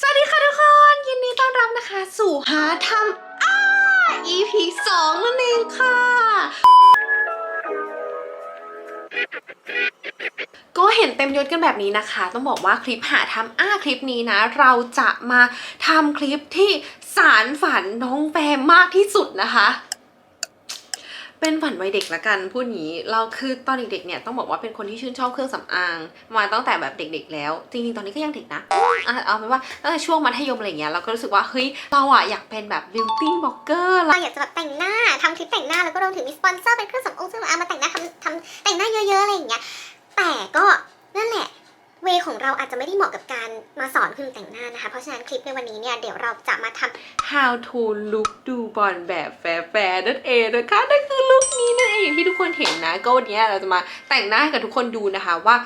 สวัสดีค่ะทุกคน ยินดีต้อนรับนะคะ สู่หาทำอ้า EP 2 นั่นเองค่ะ ก็เห็นเต็มยศกันแบบนี้นะคะ ต้องบอกว่าคลิปหาทำอ้าคลิปนี้นะ เราจะมาทำคลิปที่สารฝันน้องแฟมมากที่สุดนะคะ เป็นฝันวัยเด็กละกันพูดอย่างนี้เราคือตอนเด็กๆเนี่ยต้องบอกว่าเป็นคนที่ชื่นชอบเครื่องสำอาง มาตั้งแต่แบบเด็ก ๆ แล้ว จริงๆตอนนี้ก็ยังเด็กนะเอาเป็นว่าตั้งแต่ช่วงมัธยมอะไรเงี้ยเราก็รู้สึกว่าเฮ้ยเราอะอยากเป็นแบบ beauty blogger เราอยากจะแบบแต่งหน้าทำคลิปแต่งหน้าแล้วก็รวมถึงมีสปอนเซอร์เป็นเครื่องสำอางเครื่องสำอางมาแต่งหน้าทำทำแต่งหน้าเยอะๆอะไรอย่างเงี้ยแต่ก็นั่นแหละ เวของเราอาจจะไม่ได้เหมาะกับการมาสอนคุณแต่งหน้านะคะ เพราะฉะนั้นคลิปในวันนี้เนี่ยเดี๋ยวเราจะมาทำ how to look ดูบอลแบบแฟร์ๆนั่นเองนะคะนั่นคือลุคนี้นั่นเองอย่างที่ทุกคนเห็นนะ ก็วันนี้เราจะมาแต่งหน้าให้กับทุกคนดูนะคะว่า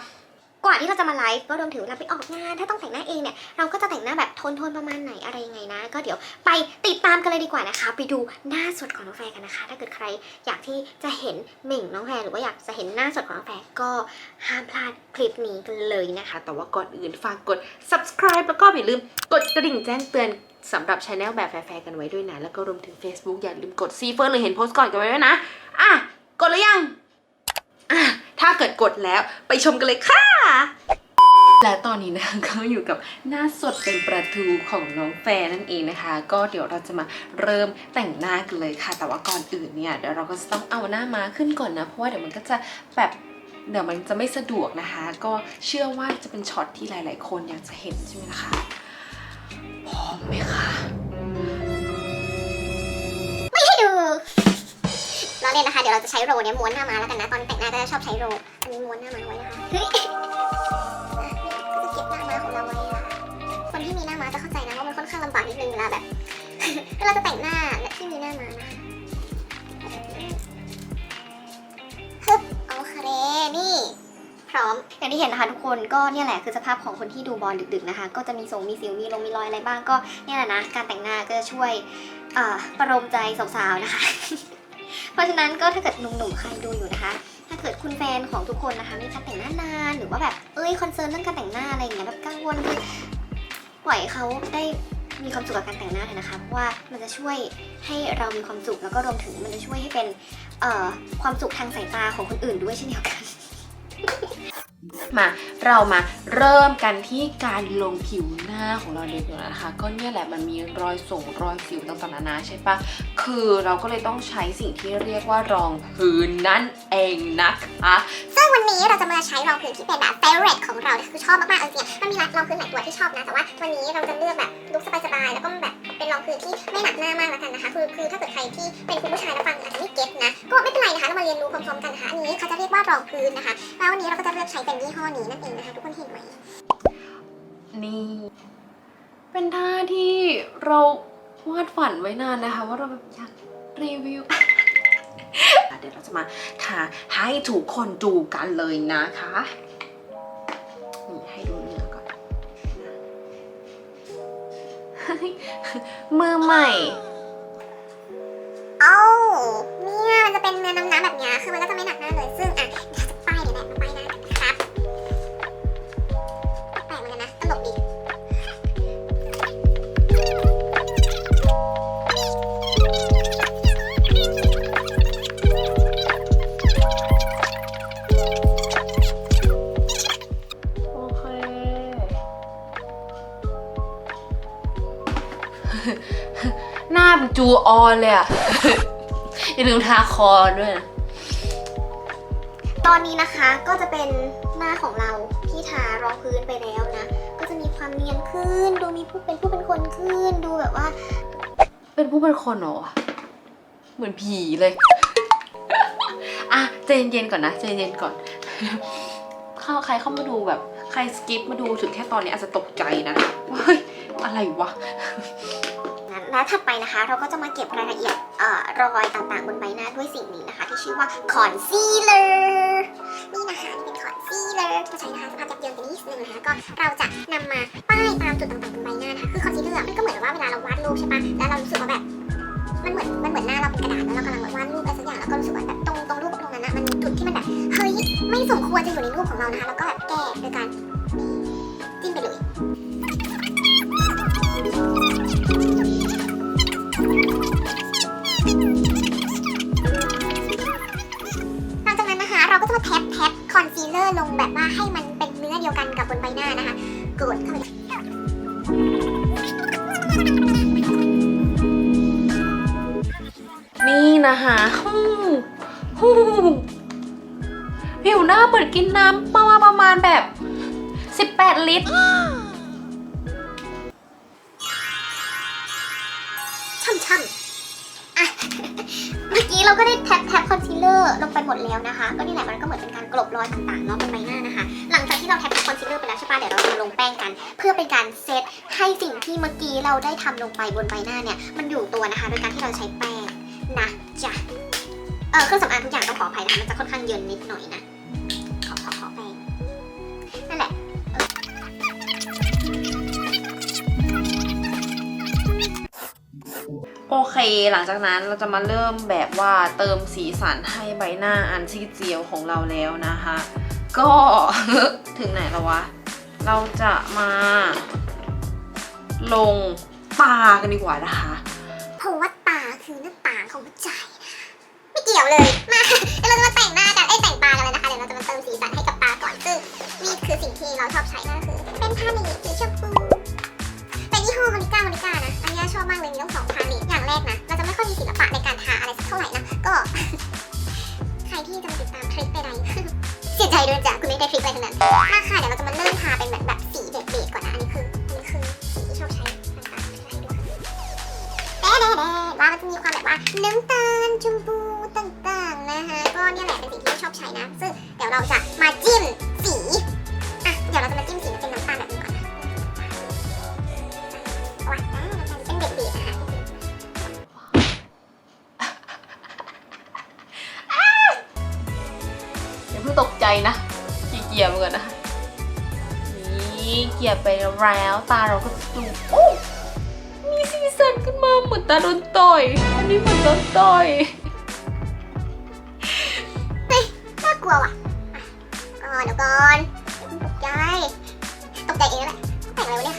ก่อนที่เราจะมาไลฟ์ก็รวมถึงเราไปออกงาน ถ้าต้องแต่งหน้าเองเนี่ยเราก็จะแต่งหน้าแบบโทนโทนประมาณไหนอะไรยังไงนะ ก็เดี๋ยวไปติดตามกันเลยดีกว่านะคะ ไปดูหน้าสดของน้องแฟร์กันนะคะ ถ้าเกิดใครอยากที่จะเห็นเหม่งน้องแฟร์หรือว่าอยากจะเห็นหน้าสดของน้องแฟร์ก็ห้ามพลาดคลิปนี้กันเลยนะคะ แต่ว่าก่อนอื่นฝากกด subscribe แล้วก็อย่าลืมกดกระดิ่งแจ้งเตือนสำหรับช anel แบบแฟร์กันไว้ด้วยนะ แล้วก็รวมถึง Facebook อย่าลืมกดซีเฟิร์หรือเห็นโพสต์ก่อนกันไว้ด้วยนะ อะ กดหรือยัง อะถ้าเกิดกดแล้วไปชมกันเลยค่ะ และตอนนี้นะคะก็อยู่กับหน้าสดเป็นประตูของน้องแฟนนั่นเองนะคะ ก็เดี๋ยวเราจะมาเริ่มแต่งหน้ากันเลยค่ะ แต่ว่าก่อนอื่นเนี่ยเดี๋ยวเราก็จะต้องเอาหน้ามาขึ้นก่อนนะ เพราะว่าเดี๋ยวมันก็จะแบบเดี๋ยวมันจะไม่สะดวกนะคะ ก็เชื่อว่าจะเป็นช็อตที่หลาย ๆ คนอยากจะเห็นใช่ไหมล่ะคะพร้อมไหมคะ เล่นนะคะ เดี๋ยวเราจะใช้โรเนี่ยม้วนหน้ามาแล้วกันนะ ตอนแต่งหน้าก็จะชอบใช้โร อันนี้ม้วนหน้ามาไว้นะคะเฮ้ยก็จะเก็บหน้ามาของเราไว้นะคะคนที่มีหน้ามาจะเข้าใจนะว่ามันค่อนข้างลำบากนิดนึงเวลาแบบเวลาจะแต่งหน้าและที่มีหน้ามานะคะฮึบโอเคนี่พร้อมอย่างที่เห็นนะคะทุกคนก็เนี่ยแหละคือสภาพของคนที่ดูบอลดึกๆนะคะ ก็จะมีทรงมีสิวมีลงมีรอยอะไรบ้างก็เนี่ยแหละนะการแต่งหน้าก็จะช่วยประโลมใจสาวๆนะคะ เพราะฉะนั้นก็ถ้าเกิดหนุ่มๆใครดูอยู่นะคะ ถ้าเกิดคุณแฟนของทุกคนนะคะมีการแต่งหน้านานหรือว่าแบบเอ้ยคอนเซิร์นเรื่องการแต่งหน้าอะไรอย่างเงี้ยแบบกังวลคือปล่อยเขาได้มีความสุขกับการแต่งหน้าเลยนะคะเพราะว่ามันจะช่วยให้เรามีความสุขแล้วก็รวมถึงมันจะช่วยให้เป็นความสุขทางสายตาของคนอื่นด้วยเช่นเดียวกัน มา เรามาเริ่มกันที่การลงผิวหน้าของเราเลยดีกว่านะคะ ก็เนี่ยแหละมันมีรอยส่งรอยสิวต่างๆนานาใช่ปะคือเราก็เลยต้องใช้สิ่งที่เรียกว่ารองพื้นนั่นเองนะคะซึ่งวันนี้เราจะมาใช้รองพื้นที่เป็นแบบ favorite ของเราคือชอบมากๆเอาจริงๆมันมีรองพื้นหลายตัวที่ชอบนะแต่ว่าวันนี้เราจะเลือกแบบลุคสบายๆแล้วก็แบบเป็นรองพื้นที่ไม่หนักหน้ามากแล้วกันนะคะ คือคือถ้าเกิดใครที่เป็นคุณผู้ชายแล้วฟังอาจจะไม่เก็ตนะก็ไม่เป็นไรนะคะเรามาเรียนรู้พร้อมๆกันนะคะอันนี้เขาจะเรียกว่ารองพื้นนะคะแล้ววันนี้เราก็จะเลือกใช้เป็นยี่ห้อนี้นั่นเองนะคะทุกคนเห็นไหม นี่ เป็นท่าที่เราวาดฝันไว้นานนะคะ ว่าเราแบบอยากรีวิว เดี๋ยวเราจะมาทาให้ทุกคนดูกันเลยนะคะนี่ให้ดูเนื้อก่อนเฮ้ยมือใหม่ เอ้าเนี่ยมันจะเป็นเนื้อน้ำๆแบบเนี้ยคือมันก็จะไม่หนักหน้าเลยซึ่งอะ ออนเลยอะอย่าลืมทาคอด้วยนะ ตอนนี้นะคะก็จะเป็นหน้าของเราที่ทารองพื้นไปแล้วนะ ก็จะมีความเนียนขึ้น ดูมีผู้เป็นผู้เป็นคนขึ้น ดูแบบว่า เป็นผู้เป็นคนเหรอเหมือนผีเลย อะใจเย็นๆก่อนนะใจเย็นๆก่อน เข้าใครเข้ามาดูแบบ ใครสกิปมาดูถึงแค่ตอนนี้อาจจะตกใจนะว่าเฮ้ยอะไรวะนั้น และถัดไปนะคะ เราก็จะมาเก็บรายละเอียดออรอยต่างๆ บนใบหน้าด้วยสิ่งนี้นะคะ ที่ชื่อว่าคอนซีลเลอร์นี่นะคะนี่เป็นคอนซีลเลอร์จะใช้นะคะสภาพยับเยินไปนิดนึงนะคะก็เราจะนำมาป้ายตามจุดต่างๆบนใบหน้านะคะคือคอนซีลเลอร์มันก็เหมือนว่าเวลาเราวาดรูปใช่ปะแล้วเรารู้สึกว่าแบบมันเหมือนมันเหมือนหน้าเราเป็นกระดาษแล้วเรากำลังวาดรูปอะไรสักอย่างแล้วก็รู้สึกว่าแบบตรงตรงรูปตรงนั้นนะมันจุดที่มันแบบเฮ้ยไม่สมควรจะอยู่ในรูปของเรานะคะแล้วก็แบบแก้โดยการ กดเข้าไปนี่นะคะฮู้ฮู้ผิวหน้าเหมือนกินน้ำประมาณประมาณแบบ 18 ลิตร ช่ำๆอะ เมื่อกี้เราก็ได้แท็บแท็บคอนซี เลอร์ลงไปหมดแล้วนะคะ ก็นี่แหละมันก็เหมือนเป็นการกลบรอยต่างๆเนาะบนใบหน้านะคะ หลังจากที่เราแท็บคอนซีลเลอร์ไปแล้วใช่ปะเดี๋ยวเราจะมาลงแป้งกัน เพื่อเป็นการเซตให้สิ่งที่เมื่อกี้เราได้ทำลงไปบนใบหน้าเนี่ยมันอยู่ตัวนะคะ โดยการที่เราใช้แป้งนะจ้ะเออเครื่องสำอางทุกอย่างต้องขออภัยนะคะมันจะค่อนข้างเยินนิดหน่อยนะ เค หลังจากนั้นเราจะมาเริ่มแบบว่าเติมสีสันให้ใบหน้าอันซีเจียวของเราแล้วนะคะ ก็ถึงไหนแล้ววะ เราจะมา ลงตากันดีกว่านะคะ เพราะว่าตาคือหน้าต่างของใจ ใช้นะ ซึ่งเดี๋ยวเราจะมาจิ้มสีอะเดี๋ยวเราจะมาจิ้มสีเป็นน้ำตาลแบบนี้ก่อนนะว้าวเป็นเด็กดีนะคะอย่าเพิ่งตกใจนะขี้เกียจเหมือนกันนะนี่เกียจไปแล้วตาเราก็จะดูโอ้มีสีสันขึ้นมาเหมือนตาโดนต่อยอันนี้เหมือนโดนต่อย เดี๋ยวก่อนอย่าเพิ่งตกใจตกใจเองนั่นแหละแต่งอะไรวะเนี่ย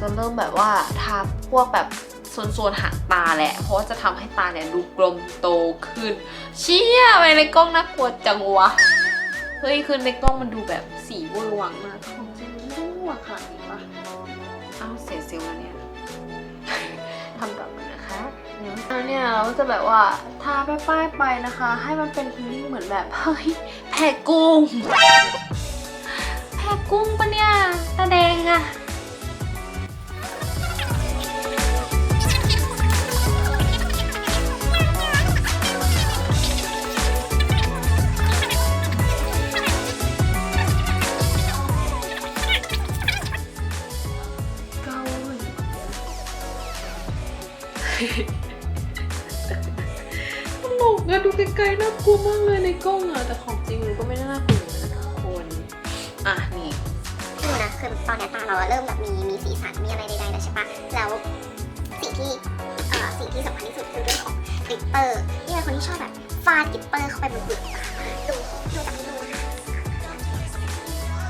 จะเริ่มแบบว่าทาพวกแบบโซนๆหางตาแหละ เพราะว่าจะทำให้ตาเนี่ยดูกลมโตขึ้น เชี่ยไปในกล้องน่ากลัวจังวะ เฮ้ยคือในกล้องมันดูแบบสีเวอร์วังมากของจริงมันไม่หวขนาดนี้ปะ แล้วเนี่ยเราจะแบบว่าทาป้ายๆไปนะคะ ให้มันเป็นฟีลลิ่งเหมือนแบบเฮ้ยแผ่กุ้งแผ่กุ้งปะเนี่ยตาแดงอะ ไกลๆน่ากลัวมากเลยในกล้องอะแต่ของจริงมันก็ไม่น่ากลัวเหมือนะทุกคน อะนี่ดูนะคือตอนนี้ตาเราอะเริ่มแบบมีมีสีสันมีอะไรใดๆแล้วใช่ปะแล้วสิ่งที่เอ่อสิ่งที่สำคัญที่สุดคือเรื่องของกลิตเตอร์นี่เป็นคนที่ชอบแบบฟาดกลิตเตอร์เข้าไปบนเปลือกตาดูดูจากนี้นะคะ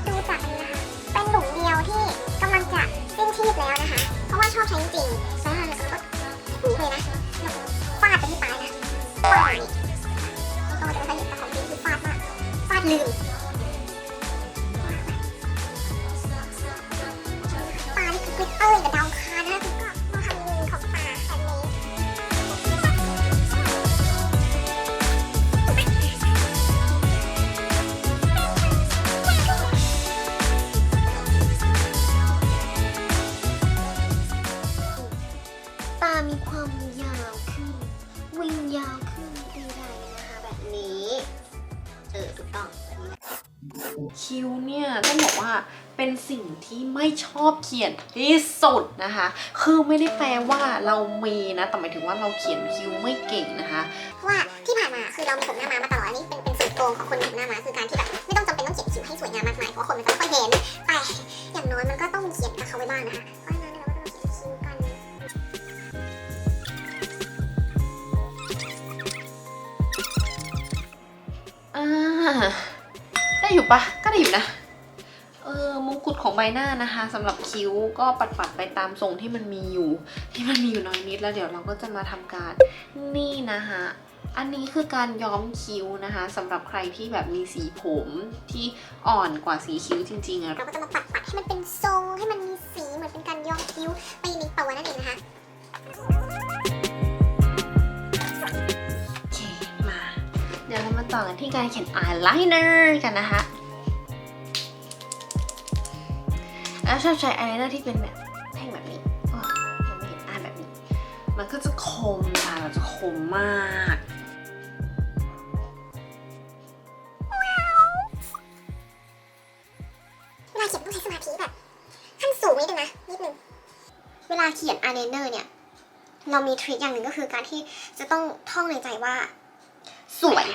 ดูจากนี้นะคะเป็นหลุมเดียวที่กำลังจะสิ้นชีพแล้วนะคะ เพราะว่าชอบใช้จริงๆแล้วก็ถูเลยนะแล้วก็ฟาดไปที่ปลายนะฟาดแบบนี้ ฟ ที่ไม่ชอบเขียนที่สุดนะคะ คือไม่ได้แปลว่าเรามีนะ แต่หมายถึงว่าเราเขียนคิ้วไม่เก่งนะคะเพราะว่าที่ผ่านมาคือเรามีผมหน้าม้ามาตลอดอันนี้เป็นเป็นสูตรโกงของคนมีผมหน้าม้าคือการที่แบบไม่ต้องจำเป็นต้องเขียนคิ้วให้สวยงามมากมายเพราะว่าคนมันจะไม่ค่อยเห็นแต่อย่างน้อยมันก็ต้องเขียนกับเขาไว้บ้างนะคะเพราะฉะนั้นเราก็ต้องเขียนคิ้วกันอ่าได้อยู่ปะก็ได้อยู่นะเออมง กุฎของใบหน้านะคะสำหรับคิ้วก็ปัดๆไปตามทรงที่มันมีอยู่ ที่มันมีอยู่น้อยนิดแล้วเดี๋ยวเราก็จะมาทำการนี่นะคะอันนี้คือการย้อมคิ้วนะคะสำหรับใครที่แบบมีสีผมที่อ่อนกว่าสีคิ้วจริงๆอะเราก็จะมาปัดปัดให้มันเป็นทรงให้มันมีสีเหมือนเป็นการย้อมคิ้วไปในตัวนั่นเองนะคะโอเคมา เดี๋ยวเรามาต่อกันที่การเขียนอายไลเนอร์กันนะคะ แล้วชอบใช้อายไลเนอร์ที่เป็นแบบแท่งแบบนี้อ๋อยังไม่เห็นอ่านแบบนี้ มันก็จะคมตาเราจะคมมากเวลาเขียนต้องใช้สมาธิแบบขั้นสูงนิดนึงนะนิดนึง เวลาเขียนอายไลเนอร์เนี่ย เรามีทริคอย่างหนึ่งก็คือการที่จะต้องท่องในใจว่า สวย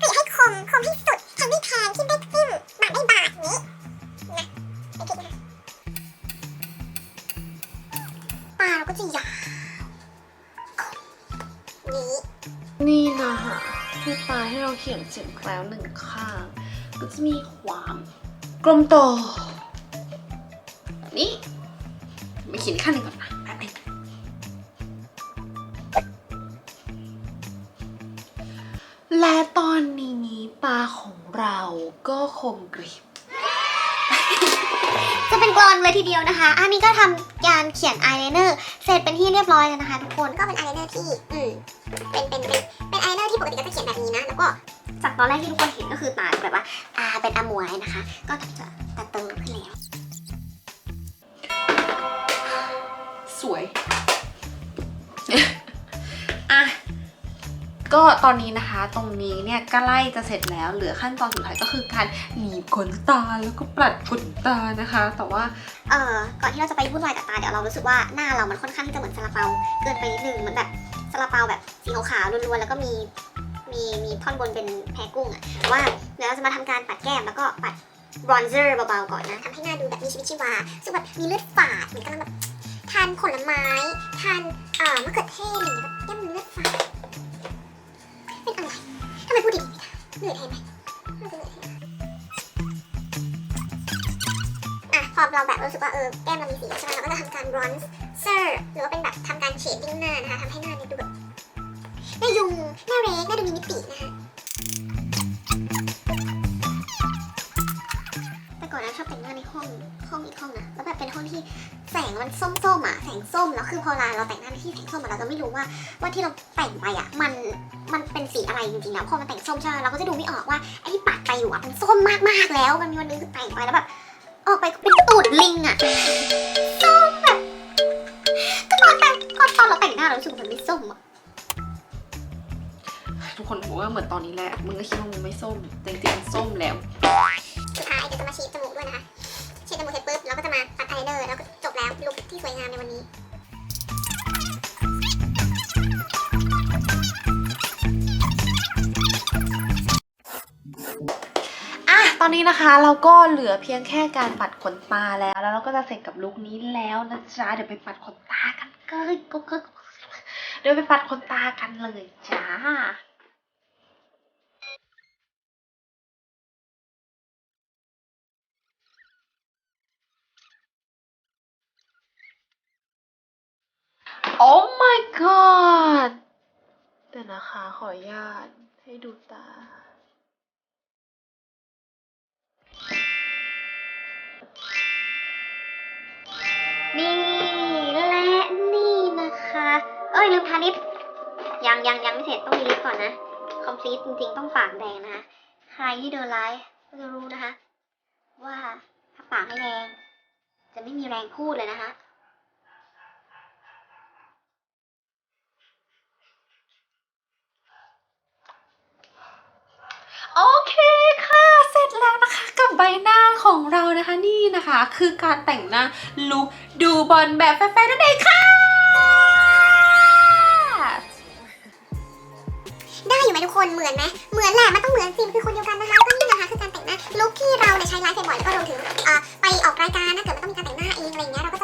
กรีดให้คมคมที่สุดแทงที่แทงที่ได้ทิ่มบาดได้บาดนี้าเราก็จะยาวนี้นี่นะคะคือตาให้เราเขียนเสร็จแล้วหนึ่งข้าง ก็จะมีความกลมโต นี้มาเขียนข้างหนึ่งก่อนนะแป๊บนึงและตอนนี้ตาของเราก็คมกริบ จะเป็นเลยทีเดียวนะคะ อันนี้ก็ทำการเขียนอายไลเนอร์เสร็จเป็นที่เรียบร้อยแล้วนะคะทุกคน ก็เป็นอายไลเนอร์ที่ อืมเป็นเป็นเป็นเป็นอายไลเนอร์ที่ปกติก็จะเขียนแบบนี้นะ แล้วก็จากตอนแรกที่ทุกคนเห็นก็คือตาแบบว่า อ่า เป็นอมวยนะคะ ก็จะตัดเติมขึ้นแล้ว สวย ก็ตอนนี้นะคะตรงนี้เนี่ยใกล้จะเสร็จแล้วเหลือขั้นตอนสุดท้ายก็คือการหนีบขนตาแล้วก็ปัดขนตานะคะ แต่ว่าเอ่อก่อนที่เราจะไปวุ่นวายกับตาเดี๋ยวเรารู้สึกว่าหน้าเรามันค่อนข้างที่จะเหมือนซาลาเปาเกินไปนิดนึงเหมือนแบบซาลาเปาแบบสีขาวๆล้วนๆแล้วก็มีมีมีท่อนบนเป็นแพรกุ้งอะว่าเดี๋ยวเราจะมาทำการปัดแก้มแล้วก็ปัดบรอนเซอร์เบาๆก่อนนะทำให้หน้าดูแบบมีชีวิตชีวารู้สึกแบบมีเลือดฝาดเหมือนกำลังแบบทานผลไม้ทานเอ่อมะเขือเทศอะไรอย่างเงี้ยแบบแก้มมีเลือดฝาด อะไรทำไมพูดดีๆไม่ได้เหนื่อยแทนไหมน่าจะเหนื่อยแทนอะพอเราแบบรู้สึกว่าเออแก้มเรามีสีใช่ไหมเราก็จะทำการบรอนเซอร์หรือว่าเป็นแบบทำการเชดดิ้งหน้านะคะทำให้หน้าเนี่ยดูแบบหน้ายุงหน้าเรกหน้าดูมีมิตินะคะ มันส้มๆอะแสงส้มแล้วคือพอเวลาเราแต่งหน้าในที่แสงส้มอะเราจะไม่รู้ว่าว่าที่เราแต่งไปอะมันมันเป็นสีอะไรจริงๆแล้วพอมันแต่งส้มใช่ไหมเราก็จะดูไม่ออกว่าไอ้ที่ปัดไปอยู่อะมันส้มมากๆแล้ว มันมีวันนึงคือแต่งไปแล้วแบบออกไปเป็นตูดลิงอะส้มแบบก็ตอนแต่งก็ตอนเราแต่งหน้าเราสึกมันไม่ส้มอะทุกคนบอกว่าเหมือนตอนนี้แหละมึงก็คิดว่ามึงไม่ส้มแต่จริงๆส้มแล้ว วยงามในวันนี้อะตอนนี้นะคะเราก็เหลือเพียงแค่การปัดขนตาแล้ว แล้วเราก็จะเสร็จกับลุคนี้แล้วนะจ๊ะเดี๋ยวไปปัดขนตากันก็ก็ก็เดี๋ยวไปปัดขนตากันเลยจ้า อ้ my god เดี๋ยวนะคะขออนุญาตให้ดูตา นี่และนี่นะคะ เอ้ยลืมทาลิป ยังยังยังไม่เสร็จต้องมีลิปก่อนนะ คอมพลีทจริงๆต้องปากแดงนะคะ ใครที่เดินไลฟ์ก็จะรู้นะคะ ว่าถ้าปากไม่แดง จะไม่มีแรงพูดเลยนะคะ โอเคค่ะเสร็จแล้วนะคะกับใบหน้าของเรานะคะนี่นะคะ คือการแต่งหน้าลุคดูบอลแบบแฟร์ๆนั่นเองค่ะ ได้อยู่ไหมทุกคนเหมือนไหมเหมือนแหละมันต้องเหมือนสิมันคือคนเดียวกันนะคะก็นี่นะคะคือการแต่งหน้าลุคที่เราเนี่ยใช้ไลฟ์บ่อยๆแล้วก็รวมถึงเอ่อไปออกรายการนะเกิดมันต้องมีการแต่งหน้าเองอะไรอย่างเงี้ยเราก็จะ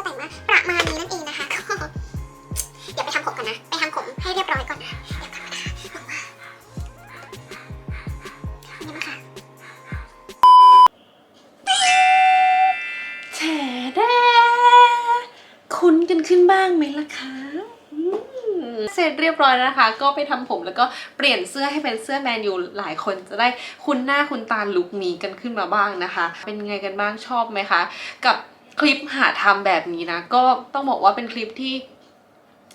แล้วนะคะ ก็ไปทำผมแล้วก็เปลี่ยนเสื้อให้เป็นเสื้อแมนยูหลายคนจะได้คุ้นหน้าคุ้นตาลุคนี้กันขึ้นมาบ้างนะคะ เป็นไงกันบ้างชอบไหมคะ กับคลิปหาทำแบบนี้นะ ก็ต้องบอกว่าเป็นคลิปที่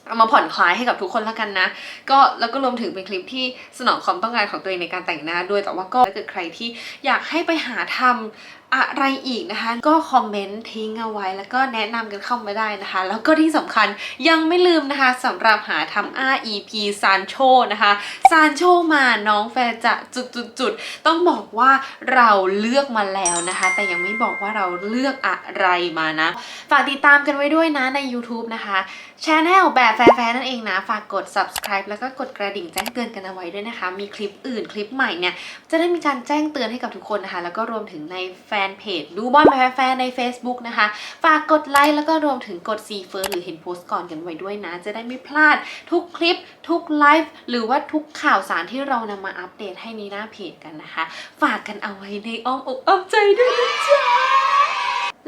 เอามาผ่อนคลายให้กับทุกคนแล้วกันนะ ก็แล้วก็รวมถึงเป็นคลิปที่สนองความต้องการของตัวเองในการแต่งหน้าด้วย แต่ว่าก็ถ้าเกิดใครที่อยากให้ไปหาทำ อะไรอีกนะคะ ก็คอมเมนต์ทิ้งเอาไว้ แล้วก็แนะนำกันเข้ามาได้นะคะ แล้วก็ที่สำคัญยังไม่ลืมนะคะสำหรับหาทำ REP ซานโชนะคะซานโชมาน้องแฟจะจุดจุดจุดต้องบอกว่าเราเลือกมาแล้วนะคะ แต่ยังไม่บอกว่าเราเลือกอะไรมานะ ฝากติดตามกันไว้ด้วยนะใน YouTube นะคะช anel แบบแฟร์นั่นเองนะ ฝากกด subscribe แล้วก็กดกระดิ่งแจ้งเตือนกันเอาไว้ด้วยนะคะ มีคลิปอื่นคลิปใหม่เนี่ยจะได้มีการแจ้งเตือนให้กับทุกคนนะคะ แล้วก็รวมถึงในแฟนเพจดูบอลแบบแฟร์ๆใน Facebook นะคะ ฝากกดไลค์แล้วก็รวมถึงกด see first หรือเห็นโพสต์ก่อนกันไว้ด้วยนะ จะได้ไม่พลาดทุกคลิป ทุกไลฟ์หรือว่าทุกข่าวสารที่เรานำมาอัปเดตให้ในหน้าเพจกันนะคะ ฝากกันเอาไว้ในอ้อมอกอ้อมใจด้วยนะจ๊ะ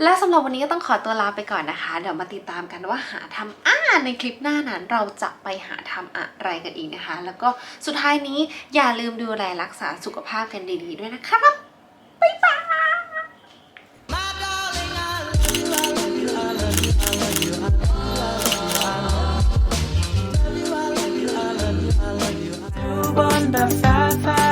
และสำหรับวันนี้ก็ต้องขอตัวลาไปก่อนนะคะ เดี๋ยวมาติดตามกันว่าหาทำอ่าในคลิปหน้านั้นเราจะไปหาทำอะไรกันอีกนะคะ แล้วก็สุดท้ายนี้อย่าลืมดูแลรักษาสุขภาพกันดีๆด้วยนะครับ by five. five